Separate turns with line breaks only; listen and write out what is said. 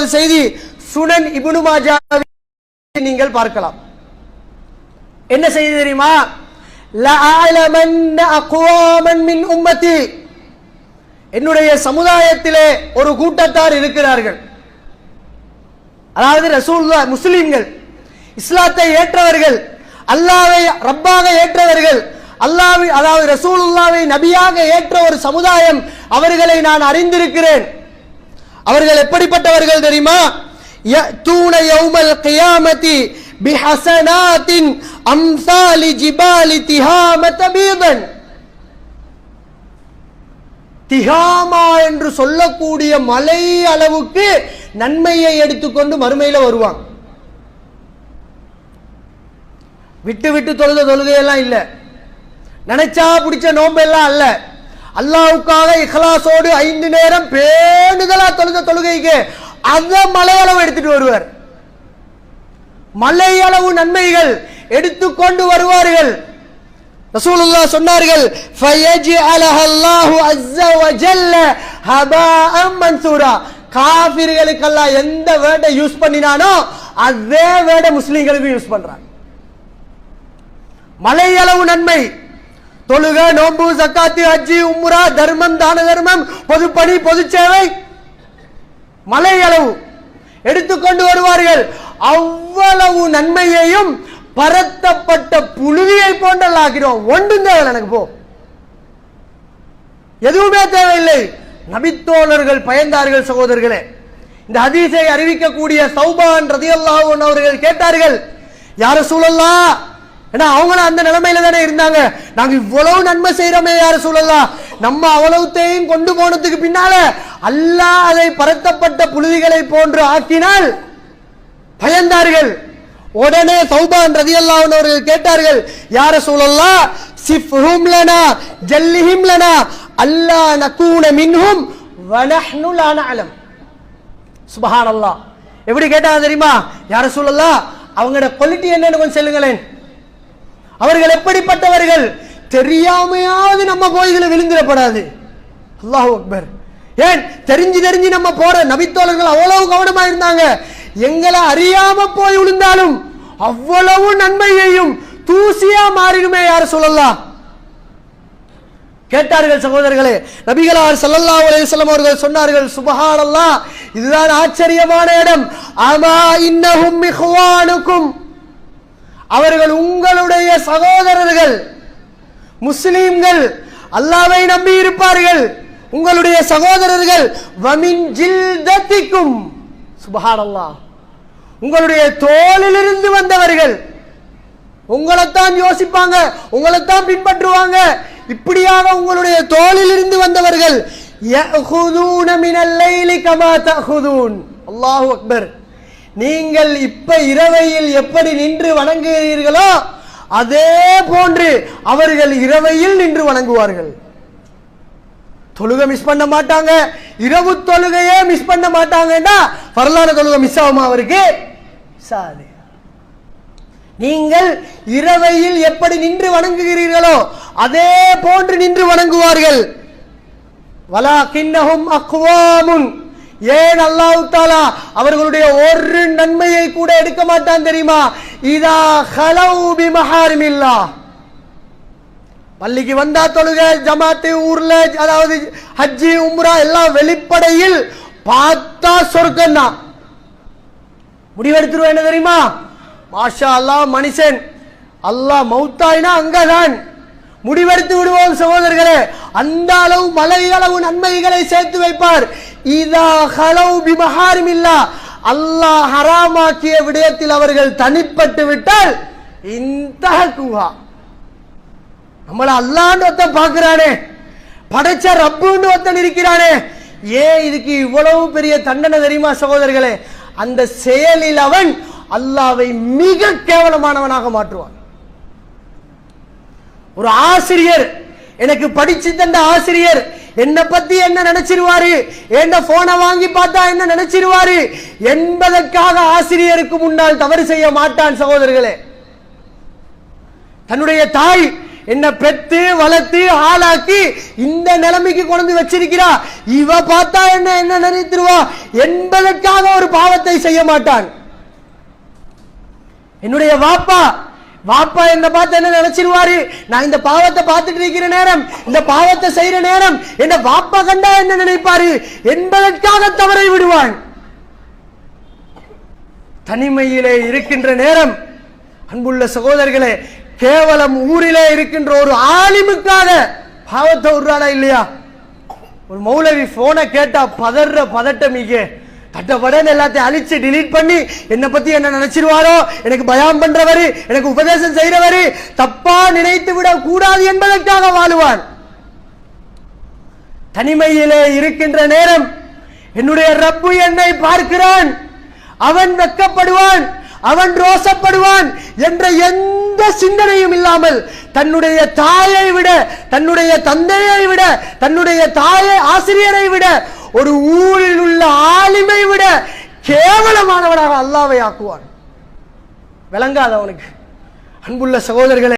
மூன்றாவது செய்தி சுனன் இபுனு நீங்கள் பார்க்கலாம். என்ன செய்தி தெரியுமா? என்னுடைய சமுதாயத்திலே ஒரு கூட்டத்தார் இருக்கிறார்கள். அதாவது ரசூல்லா முஸ்லிம்கள். இஸ்லாத்தை ஏற்றவர்கள் அல்லாவை ரப்பாக ஏற்றவர்கள் அல்லாவை அதாவது ரசூலுல்லாவை நபியாக ஏற்ற ஒரு சமுதாயம் அவர்களை நான் அறிந்திருக்கிறேன். அவர்கள் எப்படிப்பட்டவர்கள் தெரியுமா? தூண யௌமல் கியாமதி பிஹசனாத்தின் அம்சாலி ஜிபாலி திஹாமத பீதன் திகாமா என்று சொல்லக்கூடிய மலை அளவுக்கு நன்மையை எடுத்துக்கொண்டு மறுமையில வருவாங்க விட்டு விட்டு தொழுத தொழுகையெல்லாம் இல்லை. நினைச்சா பிடிச்ச நோம்பெல்லாம் அல்ல. அல்லாவுக்காக இஹலாசோடு ஐந்து நேரம் பேணுதலா தொழுத தொழுகைக்கு அந்த மலையளவு எடுத்துட்டு வருவார். மலையளவு நன்மைகள் எடுத்துக்கொண்டு வருவார்கள். ரசூலுல்லாஹ் சொன்னார்கள் ஃபயஜ்அலஹு அல்லாஹு அஸ்ஸ வஜல்ல ஹபா மன்சூரா. காஃபிர்களுக்கு எந்த வேர்டை யூஸ் பண்ணினானோ அதே வேர்டை முஸ்லிம்களுக்கு யூஸ் பண்றான் மலையளவு நன்மை தொழுக நோன்பு சக்காத்து அஜி உம்முரா தர்மம் தான தர்மம் பொதுப்பணி பொது சேவை மலையளவு எடுத்துக்கொண்டு வருவார்கள். அவ்வளவு நன்மையையும் பரத்தப்பட்ட புழுதியை போன்றல்லாக்கிறோம் ஒன்றும் தேவை எனக்கு போ. எதுவுமே தேவையில்லை. நபித்தோழர்கள் பயந்தார்கள் சகோதரர்களே இந்த ஹதீஸை அறிவிக்கக்கூடிய சௌபான் ரதியல்லாஹு அவர்கள் கேட்டார்கள் யார சூழல்லா ஏன்னா அவங்களும் அந்த நிலைமையில தானே இருந்தாங்க. நாங்க இவ்வளவு நன்மை செய்யறோமே யார சொல்லலாம் நம்ம அவ்வளவுத்தையும் கொண்டு போனதுக்கு பின்னால அல்லாஹ் அதை பரத்தப்பட்ட புழுதிகளை போன்று ஆக்கினால் பயந்தார்கள். உடனே சௌபான் ரதியல்லாஹு அவர்கள் கேட்டார்கள் யார சூழல்லா சிஃப்ஹும் லனா ஜல்லிஹிம் லனா அல்லா நகூன மின்ஹும் வனஹ்னு லா நஅலம். சுபஹானல்லாஹ். எப்படி கேட்டாங்க தெரியுமா? யார சூழல்லா அவங்களோட குவாலிட்டி என்னன்னு கொஞ்சம் சொல்லுங்களேன். அவர்கள் எப்படிப்பட்டவர்கள்? தெரியாமையாவது நம்ம கோயிலில் விழுந்துடப்படாது. அல்லாஹ் அக்பர். ஏன்? தெரிஞ்சு தெரிஞ்சு நம்ம போற நபித்தோழர்கள் அவ்வளவு கவனமா இருந்தாங்க. எங்களை அறியாம போய் விழுந்தாலும் அவ்வளவு நன்மையையும் தூசியா மாறிடுமே யார் சொல்லலாம் கேட்டார்கள் சகோதரர்களே நபிகளார் சல்லல்லா அலைஹி வஸல்லம் அவர்கள் சொன்னார்கள் சுபஹானல்லா இதுதான் ஆச்சரியமான இடம். அமா இன்னஹும் மிகுவானுக்கும் அவர்கள் உங்களுடைய சகோதரர்கள் முஸ்லீம்கள் அல்லாவை நம்பி இருப்பார்கள். உங்களுடைய சகோதரர்கள் வமின் ஜில்தத்திக்கும் சுபஹானல்லா உங்களுடைய தோளிலிருந்து வந்தவர்கள். உங்களைத்தான் யோசிப்பாங்க உங்களைத்தான் பின்பற்றுவாங்க. இப்படியாக உங்களுடைய தோளிலிருந்து வந்தவர்கள் அல்லாஹு அக்பர். நீங்கள் இப்ப இரவையில் எப்படி நின்று வணங்குகிறீர்களோ அதே போன்று அவர்கள் இரவையில் நின்று வணங்குவார்கள். தொழுகை மிஸ் பண்ண மாட்டாங்க. இரவு தொழுகையே மிஸ் பண்ண மாட்டாங்கன்னா வரலாறு தொழுகை மிஸ் ஆகுமா அவருக்கு? சாது நீங்கள் இரவையில் எப்படி நின்று வணங்குகிறீர்களோ அதே போன்று நின்று வணங்குவார்கள். வலா கிண்ணகும் அக்குவாமுன் ஏன் அல்லாஹ் தாலா அவர்களுடைய ஒரு நன்மையை கூட எடுக்க மாட்டான் தெரியுமா? இதா ஹலவு பி மஹாரிமில்லா பள்ளிக்கு வந்தா தொழுக ஜமாத்து ஊர்ல அதாவது ஹஜ்ஜி உம்ரா எல்லாம் வெளிப்படையில் பார்த்தா சொர்க்கம் தான் முடிவெடுத்துருவோம் என்ன தெரியுமா? மாஷா அல்லாஹ் மனுஷன். அல்லாஹ் மௌத்தாயினா அங்கதான். முடிவெடுத்து விடுவோம் சகோதரர்களே. அந்த அளவு மலை அளவு நன்மைகளை சேர்த்து வைப்பார். இதா ஹலவு பிமஹாரிமில்லா. அல்லாஹ் ஹராமாக்கிய விடயத்தில் அவர்கள் தனிப்பட்டு விட்டால் இந்த குஹா நம்மள அல்லான்னு ஒருத்தன் பார்க்கிறானே படைச்ச ரப்புன்னு ஒருத்தன் இருக்கிறானே. ஏன் இதுக்கு இவ்வளவு பெரிய தண்டனை தெரியுமா சகோதரர்களே? அந்த செயலில் அவன் அல்லாவை மிக கேவலமானவனாக மாற்றுவான். ஒரு ஆசிரியர் எனக்கு படிச்சு தந்த ஆசிரியர் என்ன பத்தி என்ன நினைச்சிருவாரு? என்ன போனை வாங்கி பார்த்தா என்ன நினைச்சிருவாரு? என்பதற்காக ஆசிரியருக்கு முன்னால் தவறு செய்ய மாட்டான் சகோதரர்களே. தன்னுடைய தாய் என்ன பெத்து வளர்த்து ஆளாக்கி இந்த நிலைமைக்கு கொண்டு வச்சிருக்கிறா. இவ பார்த்தா என்ன என்ன நினைத்துருவா? என்பதற்காக ஒரு பாவத்தை செய்ய மாட்டான். என்னுடைய வாப்பா வாப்பா என்ன பார்த்து என்ன நினைச்சிருவாரு? நான் இந்த பாவத்தை பார்த்துட்டு இருக்கிற நேரம் இந்த பாவத்தை செய்யற நேரம் என்ன வாப்பா கண்டா என்ன நினைப்பாரு? என்பதற்காக தவறை விடுவான். தனிமையிலே இருக்கின்ற நேரம் அன்புள்ள சகோதரர்களே கேவலம் ஊரிலே இருக்கின்ற ஒரு ஆலிமுக்காக பாவத்தை விடுறானா இல்லையா? ஒரு மௌலவி போனை கேட்டா பதற பதட்டம் இங்கே. தட்டப்படன்னு எல்லாத்தையும் அழிச்சு டிலீட் பண்ணி என்னை பத்தி என்ன நினைச்சிருவாரோ எனக்கு பயம் பண்றவரு எனக்கு உபதேசம் செய்யறவரு தப்பா நினைத்து விட கூடாது என்பதற்காக வாழுவான் தனிமையிலே இருக்கின்ற நேரம் என்னுடைய ரப்பு என்னை பார்க்கிறான். அவன் வெட்கப்படுவான் அவன் ரோசப்படுவான் என்ற எந்த சிந்தனையும் இல்லாமல் தன்னுடைய தாயை விட தன்னுடைய தந்தையை விட தன்னுடைய தாயை ஆசிரியரை விட ஒரு ஊரில் உள்ள ஆளுமை விட கேவலமானவனாக அல்லாவை ஆக்குவான். விளங்காத அவனுக்கு. அன்புள்ள சகோதரர்களை